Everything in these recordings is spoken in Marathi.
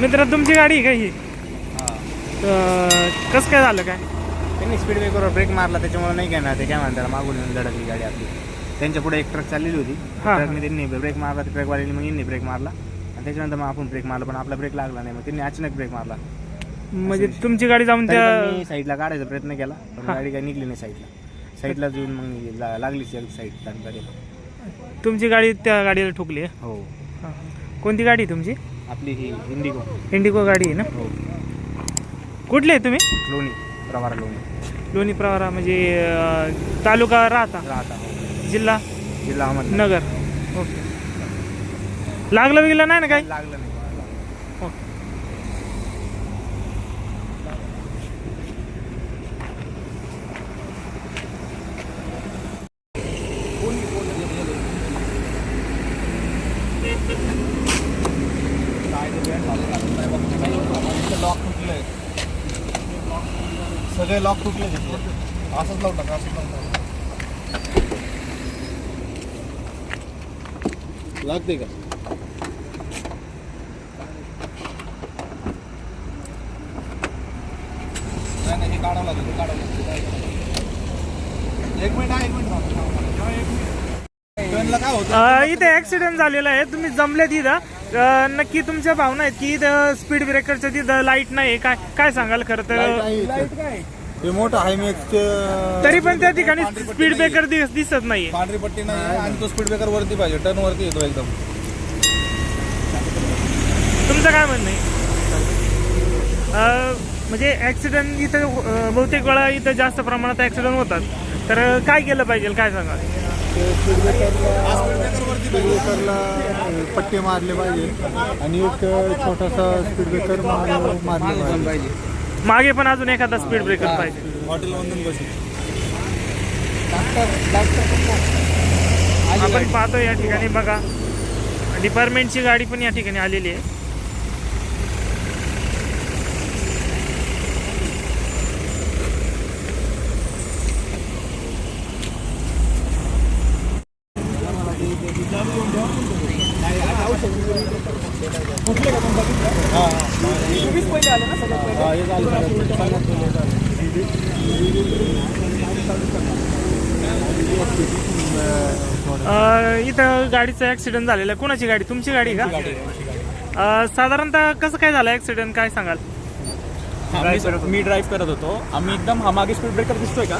मित्र तुमची गाडी आहे का ही? हा. अं, कसं काय झालं काय? त्यांनी स्पीड ब्रेकरवर ब्रेक मारला त्याच्यामुळे नाही काय ना ते काय म्हणतात मागून येऊन धडकली गाडी आपली. त्यांच्या पुढे एक ट्रक चाललेली होती. हा. ट्रकने त्यांनी ब्रेक मारला त्या ट्रकवाल्याने मग यांनी ब्रेक मारला. आणि त्याच्यानंतर मग आपण ब्रेक मारला पण आपला ब्रेक लागला नाही. मग त्यांनी अचानक ब्रेक मारला. म्हणजे तुमची गाडी जाऊन तरी त्या साईडला काढायचा प्रयत्न केला पण. गाडी काही निघली नाही साईडला साईडला जाऊन मग ला- लागलीच एक साईड गाडी तुमची गाडी त्या गाडीला ठोकली आहे? हो हां. कोणती गाडी आहे तुमची? आपली ही इंडिगो. इंडिगो गाडी आहे ना? हो. कुठले आहे तुम्ही? लोणी प्रवारा लोणी. लोणी प्रवारा म्हणजे अं, तालुका राहता? राहता हो. जिल्हा? जिल्हा अहमदनगर. नगर. ओके. लागलं बिगलं नाही ना काय लागलं नाही. लॉक तुटलंय. सगळे लॉक तुटले असंच लावून टाका असंच लावून टाका लागते का? नाही नाही हे काढावं लागेल काढावं लागेल. एक मिनिट हा एक मिनिट. एक मिनिट. इथे ऍक्सिडेंट झालेला आहे. तुम्ही जमले तिथं नक्की तुमच्या भावना आहेत की इथं स्पीड ब्रेकरच्या तिथं लाइट नाही काय काय सांगाल खरं तर? हे मोठं हायमेक्स तरी पण त्या ठिकाणी स्पीड ब्रेकर दिसत नाहीये. पांढरी पट्टी नाही आहे आणि तो स्पीड ब्रेकर वरती पाहिजे. टर्न वरती येतो एकदम. तुमचं काय म्हणणं आहे? अं, म्हणजे ऍक्सिडेंट इथं अं, बहुतेक वेळा इथं जास्त प्रमाणात ऍक्सिडेंट होतात. तर काय केलं पाहिजे? काय सांगा स्पीड ब्रेकरला पट्टे मारले पाहिजे आणि एक छोटासा स्पीड ब्रेकर मारले पाहिजे. मागे पण अजून एखादा स्पीड ब्रेकर पाहिजे. हॉटेल वंदन बशी आपण पाहतो या ठिकाणी बघा. डिपार्टमेंटची गाडी पण या ठिकाणी आलेली आहे. इथं गाडीचा ऍक्सिडेंट झालेला. आहे कोणाची गाडी? तुमची गाडी का? अं, साधारणतः कसं काय झालं ऍक्सिडेंट काय सांगाल? हा, मी- मी ड्राईव्ह करत होतो. आम्ही एकदम हा मागे स्पीड ब्रेकर दिसतोय का?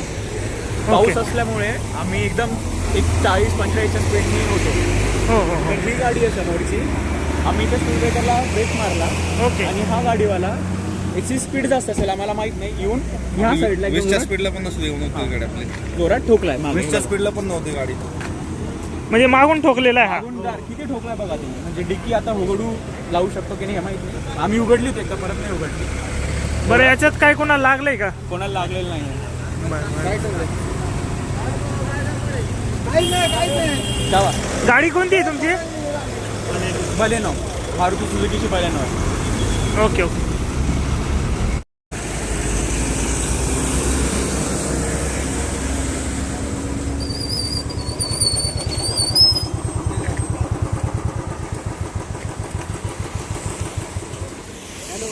पाऊस असल्यामुळे आम्ही एकदम एक चाळीस पंचेचाळीसच्या स्पीडने होतो. हो हो तर ही गाडी आहे समोरची. आम्ही त्या स्पीड ब्रेकरला ब्रेक मारला. हो ओके. आणि हा गाडीवाला याची स्पीड जास्त असेल आम्हाला माहीत नाही. येऊन ह्या साईडला वीसच्या स्पीडला पण नसू येऊन होती गाडी आपली. जोरात ठोकलाय मागे. वीसच्या स्पीडला पण नव्हती गाडी. म्हणजे मागून ठोकलेला आहे हा. किती ठोकलाय बघा तुम्ही. म्हणजे डिक्की आता उघडू लावू शकतो की नाही हे माहीत नाही. आम्ही उघडली होती एकदा परत नाही उघडली. बरं याच्यात काय कोणाला लागलंय का? कोणाला लागलेलं नाही जावा. गाडी कोणती आहे तुमची? बलेनो. मारुती सुजुकीची बलेनो ओके ओके. हॅलो